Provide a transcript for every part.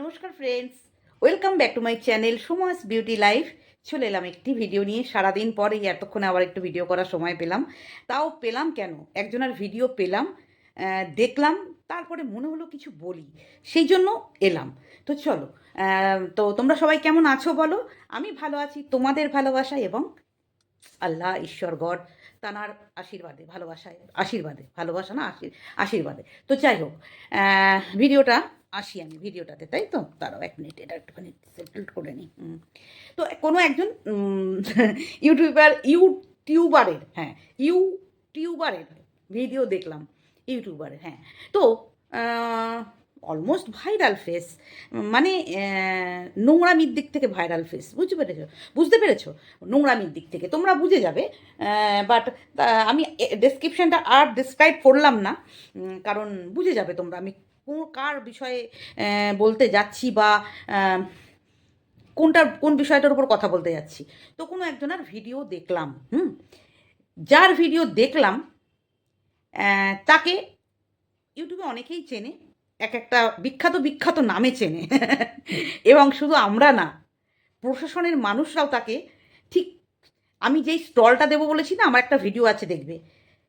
নমস্কার friends welcome back to my channel Sumas beauty life চলে এলাম একটি ভিডিও নিয়ে, সারাদিন পরে এতক্ষণে আবার একটু ভিডিও করার সময় পেলাম। তাও পেলাম কেন? একজনের ভিডিও পেলাম দেখলাম, তারপরে মনে হলো কিছু বলি, সেই জন্য এলাম। তো চলো তো তোমরা সবাই কেমন আছো বলো? আমি ভালো আছি, তোমাদের ভালোবাসা এবং আল্লাহ, ঈশ্বর, গড, তানার আশীর্বাদে, ভালোবাসায়, আশীর্বাদে, ভালোবাসা না, আশীর, আশীর্বাদে। তো যাই হোক ভিডিওটা আসি আমি ভিডিওটাতে, তাই তো? তারাও এক মিনিট, এটা একটুখানি সেটেল করে নিই। তো কোনো একজন ইউটিউবার, ইউটিউবারের হ্যাঁ ইউটিউবারের ভিডিও দেখলাম, ইউটিউবারের হ্যাঁ। তো অলমোস্ট ভাইরাল ফেস মানে নোংরামির দিক থেকে ভাইরাল ফেস বুঝতে পেরেছ? বুঝতে পেরেছ? নোংরামির দিক থেকে, তোমরা বুঝে যাবে বাট আমি ডেসক্রিপশনটা আর ডিসক্রাইব করলাম না কারণ বুঝে যাবে তোমরা, আমি কোন কার বিষয়ে বলতে যাচ্ছি বা কোনটার, কোন বিষয়টার উপর কথা বলতে যাচ্ছি। তো কোনো একজনের ভিডিও দেখলাম, হুম? যার ভিডিও দেখলাম তাকে ইউটিউবে অনেকেই চেনে, এক একটা বিখ্যাত বিখ্যাত নামে চেনে, এবং শুধু আমরা না, প্রশাসনের মানুষরাও তাকে ঠিক, আমি যেই স্টলটা দেবো বলেছি না, আমার একটা ভিডিও আছে দেখবে।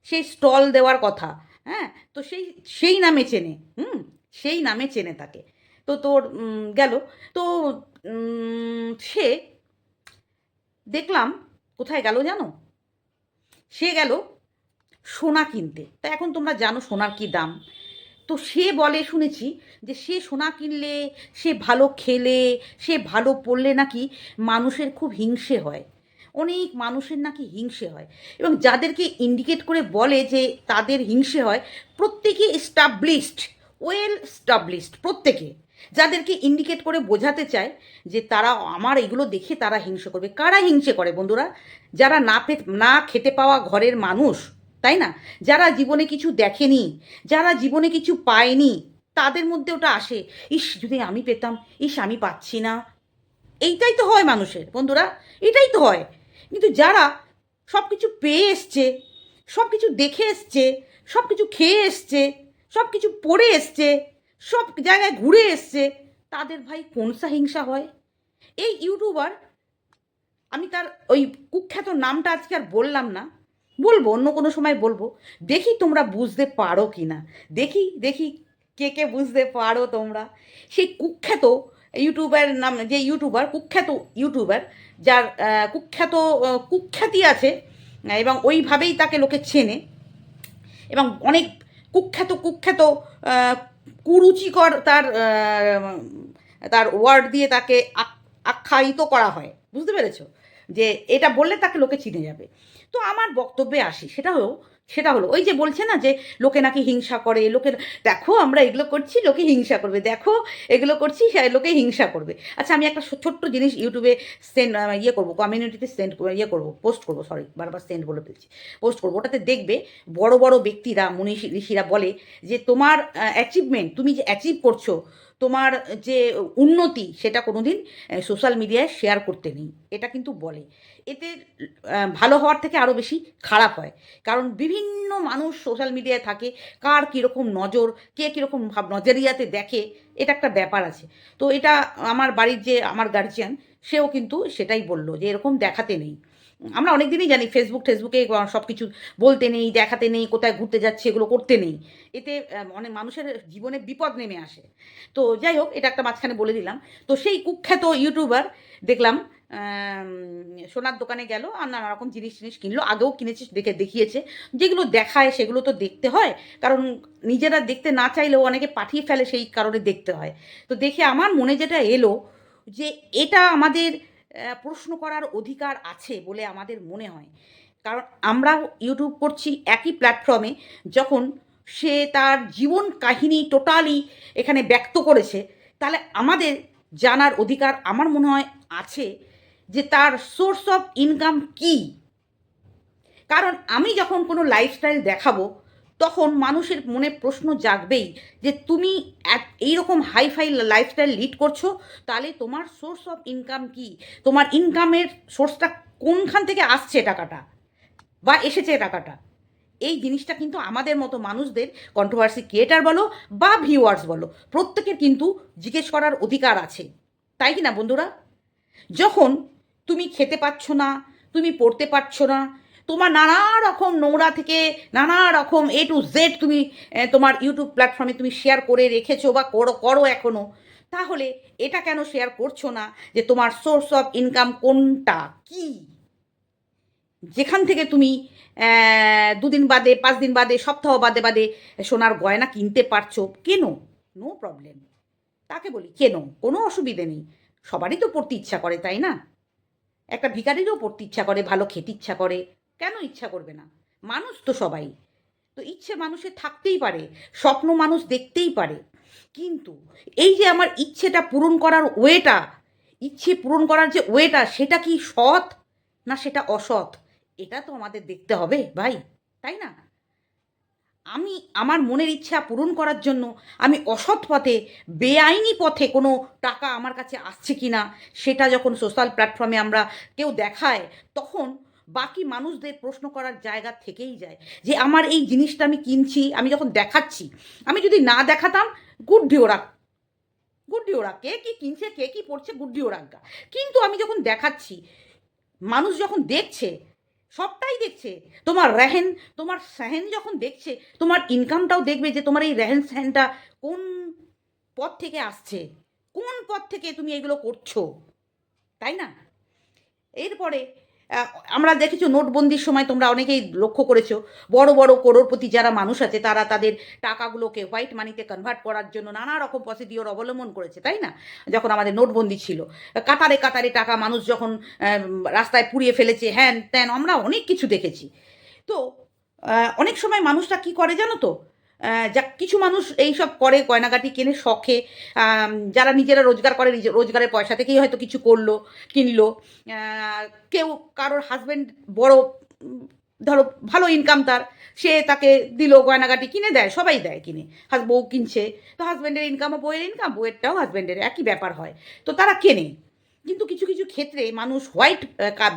সেই স্টল দেওয়ার কথা হ্যাঁ? তো সেই সেই নামে চেনে, হুম? সেই নামে চেনে তাকে। তো তোর গেল। তো সে দেখলাম, কোথায় গেল জানো? সে গেল সোনা কিনতে। তা এখন তোমরা জানো সোনার কি দাম। তো সে বলে, শুনেছি যে সে সোনা কিনলে, সে ভালো খেলে, সে ভালো পড়লে নাকি মানুষের খুব হিংসে হয়। অনেক মানুষের নাকি হিংসে হয়। এবং যাদেরকে ইন্ডিকেট করে বলে যে তাদের হিংসে হয়, প্রত্যেকে এস্টাবলিশড ওয়েল স্টাবলিশড প্রত্যেকে। যাদেরকে ইন্ডিকেট করে বোঝাতে চায় যে তারা আমার এগুলো দেখে তারা হিংসে করবে। কারা হিংসে করে বন্ধুরা? যারা না না খেতে পাওয়া ঘরের মানুষ, তাই না? যারা জীবনে কিছু দেখেনি, যারা জীবনে কিছু পায়নি, তাদের মধ্যে ওটা আসে। ইস, যদি আমি পেতাম, ইস, আমি পাচ্ছি না। এইটাই তো হয় মানুষের, বন্ধুরা। এটাই তো হয়। কিন্তু যারা সব কিছু পেয়ে এসছে সব কিছু দেখে এসছে সব কিছু খেয়ে এসছে সব কিছু পড়ে এসছে, সব জায়গায় ঘুরে এসছে, তাদের ভাই কোনসা হিংসা হয়? এই ইউটিউবার, আমি তার ওই কুখ্যাত নামটা আজকে আর বললাম না। বলব, অন্য কোনো সময় বলব। দেখি তোমরা বুঝতে পারো কি না দেখি দেখি কে কে বুঝতে পারো তোমরা। সেই কুখ্যাত ইউটিউবার নাম যে ইউটিউবার কুখ্যাত ইউটিউবার যার কুখ্যাত কুখ্যাতি আছে, এবং ওইভাবেই তাকে লোকে চেনে, এবং অনেক কুখ্যাত কুখ্যাত কুরুচিকর তার তার ওয়ার্ড দিয়ে তাকে আখ্যায়িত করা হয়। বুঝতে পেরেছ? যে এটা বললে তাকে লোকে চিনে যাবে। তো আমার বক্তব্যে আসি, সেটা হলো সেটা হলো। ওই যে বলছে না যে, লোকে নাকি হিংসা করে, লোকের দেখো আমরা এগুলো করছি, লোকে হিংসা করবে। দেখো এগুলো করছি লোকে হিংসা করবে। আচ্ছা আমি একটা ছোট্ট জিনিস ইউটিউবে সেন্ড ইয়ে করব কমিউনিটিতে সেন্ড ইয়ে করব পোস্ট করব সরি বারবার সেন্ড বলে ফেলছি। পোস্ট করব, ওটাতে দেখবে বড় বড় ব্যক্তিরা, মনীষী, ঋষিরা বলে যে, তোমার অ্যাচিভমেন্ট তুমি যে অ্যাচিভ করছ তোমার যে উন্নতি সেটা কোনো দিন সোশ্যাল মিডিয়ায় শেয়ার করতে নেই। এটা কিন্তু বলে। এতে ভালো হওয়ার থেকে আরও বেশি খারাপ হয়। কারণ বিভিন্ন মানুষ সোশ্যাল মিডিয়ায় থাকে, কার কীরকম নজর, কে কীরকম ভাব, নজরিয়াতে দেখে, এটা একটা ব্যাপার আছে। তো এটা আমার বাড়ির যে, আমার গার্জিয়ান সেও কিন্তু সেটাই বলল যে, এরকম দেখাতে নেই। আমরা অনেক দিনই জানি ফেসবুক টেসবুকে সব কিছু বলতে নেই, দেখাতে নেই, কোথায় ঘুরতে যাচ্ছে, এগুলো করতে নেই। এতে অনেক মানুষের জীবনে বিপদ নেমে আসে। তো যাই হোক, এটা একটা মাঝখানে বলে দিলাম। তো সেই কুখ্যাত ইউটিউবার দেখলাম সোনার দোকানে গেল, আর নানা রকম জিনিস জিনিস কিনলো, আগেও কিনেছে, দেখে, দেখিয়েছে। যেগুলো দেখায়, সেগুলো তো দেখতে হয়, কারণ নিজেরা দেখতে না চাইলেও অনেকে পাঠিয়ে ফেলে সেই কারণে দেখতে হয়। তো দেখে আমার মনে যেটা এলো, যে এটা আমাদের প্রশ্ন করার অধিকার আছে বলে আমাদের মনে হয়। কারণ আমরাও ইউটিউব করছি একই প্ল্যাটফর্মে যখন সে তার জীবন কাহিনী টোটালি এখানে ব্যক্ত করেছে, তাহলে আমাদের জানার অধিকার আমার মনে হয় আছে যে তার সোর্স অফ ইনকাম কী? কারণ আমি যখন কোনো লাইফস্টাইল দেখাবো তখন মানুষের মনে প্রশ্ন জাগবেই যে তুমি এইরকম হাইফাই লাইফস্টাইল লিড করছ, তাহলে তোমার সোর্স অফ ইনকাম কি? তোমার ইনকামের সোর্সটা কোনখান থেকে আসছে টাকাটা? বা এসেছে টাকাটা? এই জিনিসটা কিন্তু আমাদের মতো মানুষদের কন্ট্রোভার্সি ক্রিয়েটার বলো বা ভিউয়ার্স বলো, প্রত্যেকের কিন্তু জিজ্ঞেস করার অধিকার আছে। তাই কি না বন্ধুরা? যখন তুমি খেতে পাচ্ছ না, তুমি পড়তে পারছ না তোমার নানা রকম নোংরা থেকে, নানা রকম এ টু জেড তুমি তোমার ইউটিউব প্ল্যাটফর্মে তুমি শেয়ার করে রেখেছো বা করো করো এখনও তাহলে এটা কেন শেয়ার করছ না? যে তোমার সোর্স অফ ইনকাম কোনটা? কি? যেখান থেকে তুমি দুদিন বাদে, পাঁচ দিন বাদে, সপ্তাহ বাদে বাদে সোনার গয়না কিনতে পারছ। কেন? নো প্রবলেম তাকে বলি, কেন? কোনো অসুবিধে নেই। সবারই তো পড়তে ইচ্ছা করে, তাই না? একটা ভিখারিরও পড়তে ইচ্ছা করে, ভালো খেতে ইচ্ছা করে। কেন ইচ্ছা করবে না? মানুষ তো সবাই। তো ইচ্ছে মানুষের থাকতেই পারে, স্বপ্ন মানুষ দেখতেই পারে। কিন্তু এই যে আমার ইচ্ছেটা পূরণ করার ওয়েটা, ইচ্ছে পূরণ করার যে ওয়েটা, সেটা কি সৎ না সেটা অসৎ? এটা তো আমাদের দেখতে হবে ভাই, তাই না? আমি, আমার মনের ইচ্ছা পূরণ করার জন্য আমি অসৎ পথে, বেআইনি পথে কোনো টাকা আমার কাছে আসছে কি না সেটা যখন সোশ্যাল প্ল্যাটফর্মে আমরা কেউ দেখায়, তখন বাকি মানুষদের প্রশ্ন করার জায়গা থেকেই যায় যে আমার এই জিনিসটা আমি কিনছি, আমি যখন দেখাচ্ছি, আমি যদি না দেখাতাম, গুড্ডি ওরা গুড্ডি ওরা, কে কি কিনছে, কে কি পড়ছে, গুড্ডি ওরাগা কিন্তু আমি যখন দেখাচ্ছি, মানুষ যখন দেখছে, সবটাই দেখছে, তোমার রেহেন, তোমার সেহেন যখন দেখছে, তোমার ইনকামটাও দেখবে যে তোমার এই রেহেন সেহেনটা কোন পথ থেকে আসছে, কোন পথ থেকে তুমি এগুলো করছ, তাই না? এরপরে আমরা দেখেছ, নোটবন্দির সময় তোমরা অনেকেই লক্ষ্য করেছ, বড় বড় করোড়পতি যারা মানুষ আছে, তারা তাদের টাকাগুলোকে হোয়াইট মানিতে কনভার্ট করার জন্য নানা রকম প্রসিডিওর অবলম্বন করেছে, তাই না? যখন আমাদের নোটবন্দি ছিল। কাতারে কাতারে টাকা মানুষ যখন রাস্তায় পুড়িয়ে ফেলেছে, হ্যান ত্যান, আমরা অনেক কিছু দেখেছি। তো অনেক সময় মানুষটা কি করে জানো তো? যা কিছু মানুষ এই সব করে, গয়নাগাটি কেনে শখে যারা নিজেরা রোজগার করে রোজগারের পয়সা থেকেই হয়তো কিছু করল, কিনলো। কেউ কারোর হাজব্যান্ড বড়, ধরো ভালো ইনকাম তার, সে তাকে দিল, গয়নাগাটি কিনে দেয়, সবাই দেয় কিনে। হাজ, বউ কিনছে, তো হাজব্যান্ডের ইনকামও বউয়ের ইনকাম বউয়েরটাও হাজব্যান্ডের একই ব্যাপার হয়। তো তারা কেনে। কিন্তু কিছু কিছু ক্ষেত্রে মানুষ হোয়াইট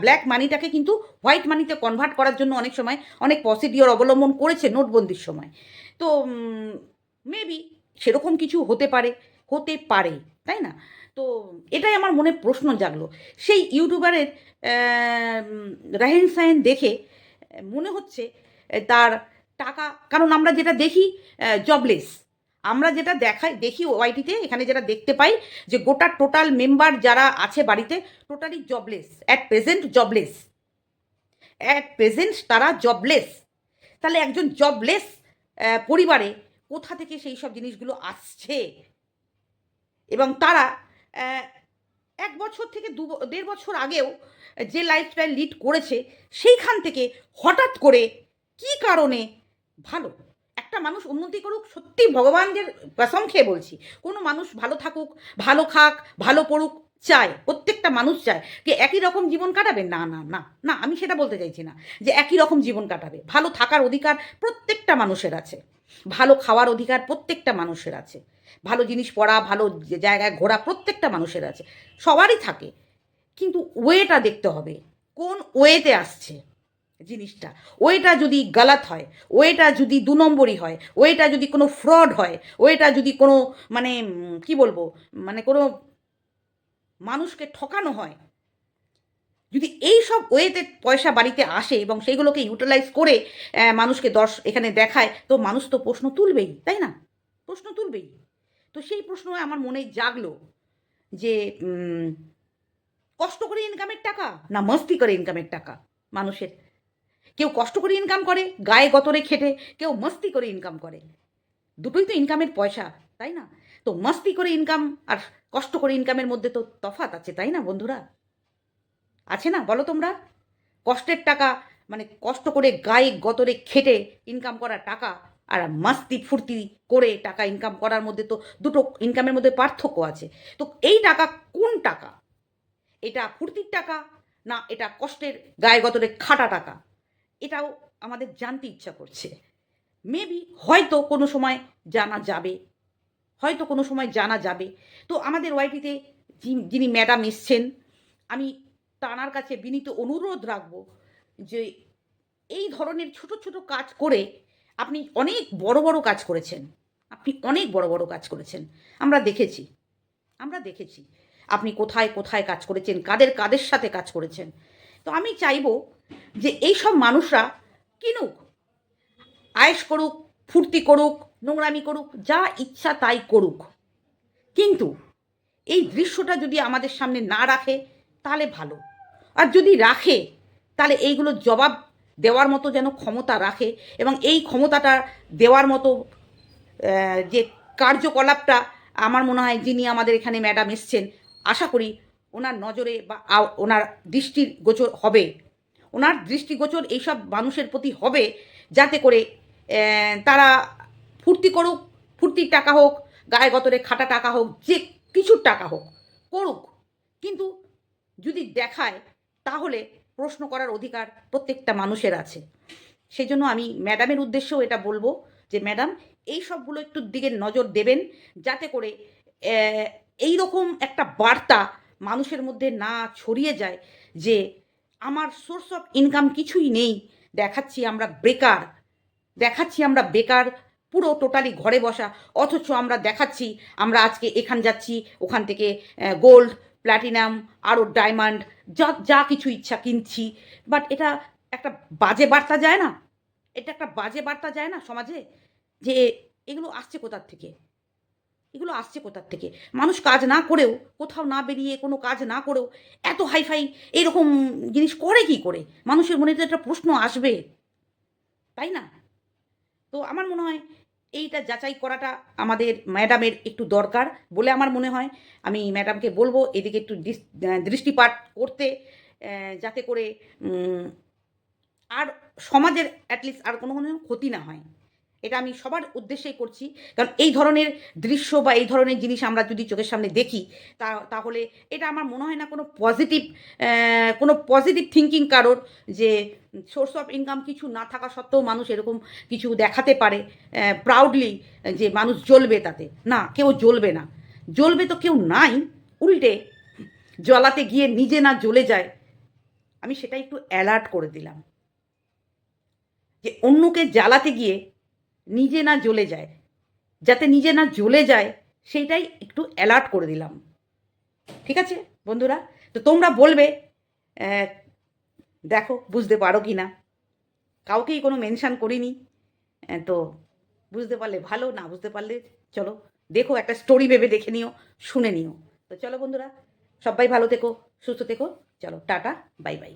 ব্ল্যাক মানিটাকে কিন্তু হোয়াইট মানিতে কনভার্ট করার জন্য অনেক সময় অনেক প্রসিডিওর অবলম্বন করেছে নোটবন্দির সময়। তো মেবি সেরকম কিছু হতে পারে হতে পারে, তাই না? তো এটাই আমার মনে প্রশ্ন জাগলো। সেই ইউটিউবারের রাহেন সাহেন দেখে, মনে হচ্ছে তার টাকা, কারণ আমরা যেটা দেখি জবলেস আমরা যেটা দেখাই, দেখি ওয়াইটিতে এখানে যেটা দেখতে পাই যে গোটা টোটাল মেম্বার যারা আছে বাড়িতে totally jobless at present jobless at present তারা জবলেস তাহলে একজন জবলেস পরিবারে কোথা থেকে সেই সব জিনিসগুলো আসছে? এবং তারা এক বছর থেকে দু, দেড় বছর আগেও যে লাইফস্টাইল লিড করেছে, সেইখান থেকে হঠাৎ করে কি কারণে ভালো? একটা মানুষ উন্নতি করুক, সত্যি ভগবানদের কসম খেয়ে বলছি। কোনো মানুষ ভালো থাকুক, ভালো খাক, ভালো পড়ুক, চায়, প্রত্যেকটা মানুষ চায় যে একই রকম জীবন কাটাবে? না না না না, আমি সেটা বলতে চাইছি না যে একই রকম জীবন কাটাবে। ভালো থাকার অধিকার প্রত্যেকটা মানুষের আছে। ভালো খাওয়ার অধিকার প্রত্যেকটা মানুষের আছে। ভালো জিনিস পড়া, ভালো জায়গায় ঘোরা প্রত্যেকটা মানুষের আছে। সবারই থাকে। কিন্তু ওয়েটা দেখতে হবে। কোন ওয়েতে আসছে? জিনিসটা। ওয়েটা যদি গালাত হয় ওয়েটা যদি দু নম্বরই হয় ওয়েটা যদি কোনো ফ্রড হয় ওয়েটা যদি কোনো মানে কি বলব মানে কোনো মানুষকে ঠকানো হয়, যদি এই সব ওয়েতে পয়সা বাড়িতে আসে এবং সেইগুলোকে ইউটিলাইজ করে মানুষকে দশ এখানে দেখায়, তো মানুষ তো প্রশ্ন তুলবেই, তাই না? প্রশ্ন তুলবেই। তো সেই প্রশ্ন আমার মনে জাগলো যে কষ্ট করে ইনকামের টাকা না মস্তি করে ইনকামের টাকা মানুষের? কেউ কষ্ট করে ইনকাম করে, গায়ে গতরে খেটে, কেউ মস্তি করে ইনকাম করে। দুটোই তো ইনকামের পয়সা, তাই না? তো মস্তি করে ইনকাম আর কষ্ট করে ইনকামের মধ্যে তো তফাৎ আছে, তাই না বন্ধুরা? আছে না, বলো তোমরা? কষ্টের টাকা মানে কষ্ট করে গায়ে গতরে খেটে ইনকাম করা টাকা আর মাস্তি ফুর্তি করে টাকা ইনকাম করার মধ্যে তো দুটো ইনকামের মধ্যে পার্থক্য আছে। তো এই টাকা কোন টাকা? এটা ফুর্তির টাকা না এটা কষ্টের, গায়ে গতরে খাটা টাকা? এটাও আমাদের জানতে ইচ্ছা করছে। মেবি হয়তো কোনো সময় জানা যাবে। হয়তো কোনো সময় জানা যাবে। তো আমাদের ওয়াইটিতে যিনি- ম্যাডাম এসছেন, আমি তানার কাছে বিনীত অনুরোধ রাখব যে এই ধরনের ছোট ছোট কাজ করে আপনি অনেক বড় বড় কাজ করেছেন। আপনি অনেক বড় বড় কাজ করেছেন। আমরা দেখেছি। আমরা দেখেছি। আপনি কোথায় কোথায় কাজ করেছেন? কাদের কাদের সাথে কাজ করেছেন? তো আমি চাইব যে এই সব মানুষরা কিনুক, আয়েস করুক, ফুর্তি করুক, নোংরামি করুক, যা ইচ্ছা তাই করুক। কিন্তু এই দৃশ্যটা যদি আমাদের সামনে না রাখে, তাহলে ভালো। আর যদি রাখে, তাহলে এইগুলোর জবাব দেওয়ার মতো যেন ক্ষমতা রাখে এবং এই ক্ষমতাটা দেওয়ার মতো যে কার্যকলাপটা আমার মনে হয় যিনি আমাদের এখানে ম্যাডাম এসছেন, আশা করি ওনার নজরে বা ওনার দৃষ্টির গোচর হবে। ওনার দৃষ্টিগোচর এইসব মানুষের প্রতি হবে যাতে করে তারা ফুর্তি করুক, ফুর্তির টাকা হোক, গায়ে গতরে খাটা টাকা হোক, যে কিছুর টাকা হোক, করুক। কিন্তু যদি দেখায়, তাহলে প্রশ্ন করার অধিকার প্রত্যেকটা মানুষের আছে। সেই জন্য আমি ম্যাডামের উদ্দেশ্যেও এটা বলব যে, ম্যাডাম, এই সবগুলো একটু দিকে নজর দেবেন যাতে করে এই রকম একটা বার্তা মানুষের মধ্যে না ছড়িয়ে যায় যে আমার সোর্স অফ ইনকাম কিছুই নেই, দেখাচ্ছি আমরা বেকার, দেখাচ্ছি আমরা বেকার, পুরো টোটালি ঘরে বসা, অথচ আমরা দেখাচ্ছি, আমরা আজকে এখান যাচ্ছি, ওখান থেকে গোল্ড প্ল্যাটিনাম আরও ডায়মন্ড যা যা কিছু ইচ্ছা কিনছি। বাট এটা একটা বাজে বার্তা যায় না? এটা একটা বাজে বার্তা যায় না সমাজে? যে এগুলো আসছে কোথার থেকে? এগুলো আসছে কোথার থেকে? মানুষ কাজ না করেও, কোথাও না বেরিয়ে, কোনো কাজ না করেও এত হাইফাই এরকম জিনিস করে কি করে? মানুষের মনে তো একটা প্রশ্ন আসবে। তাই না? তো আমার মনে হয় এইটা যাচাই করাটা আমাদের ম্যাডামের একটু দরকার বলে আমার মনে হয়। আমি ম্যাডামকে বলব এদিকে একটু দৃষ- দৃষ্টিপাত করতে যাতে করে আর সমাজের অ্যাটলিস্ট আর কোনো কোনো ক্ষতি না হয়। এটা আমি সবার উদ্দেশ্যেই করছি। কারণ এই ধরনের দৃশ্য বা এই ধরনের জিনিস আমরা যদি চোখের সামনে দেখি, তা, তাহলে এটা আমার মনে হয় না কোনো পজিটিভ কোনো পজিটিভ থিঙ্কিং কারোর যে সোর্স অফ ইনকাম কিছু না থাকা সত্ত্বেও মানুষ এরকম কিছু দেখাতে পারে প্রাউডলি যে মানুষ জ্বলবে তাতে। না, কেউ জ্বলবে না। জ্বলবে তো কেউ নাই, উল্টে জ্বলাতে গিয়ে নিজে না জ্বলে যায়। আমি সেটা একটু অ্যালার্ট করে দিলাম। যে অন্যকে জ্বালাতে গিয়ে নিজে না জ্বলে যায়। যাতে নিজে না জ্বলে যায়, সেইটাই একটু অ্যালার্ট করে দিলাম। ঠিক আছে, বন্ধুরা? তো তোমরা বলবে দেখো, বুঝতে পারো কি না? কাউকেই কোনো মেনশান করিনি। তো বুঝতে পারলে ভালো, না বুঝতে পারলে চলো, দেখো, একটা স্টোরি ভেবে দেখে নিও, শুনে নিও। তো চলো, বন্ধুরা, সবাই ভালো থেকো, সুস্থ থেকো, চলো, টাটা বাই বাই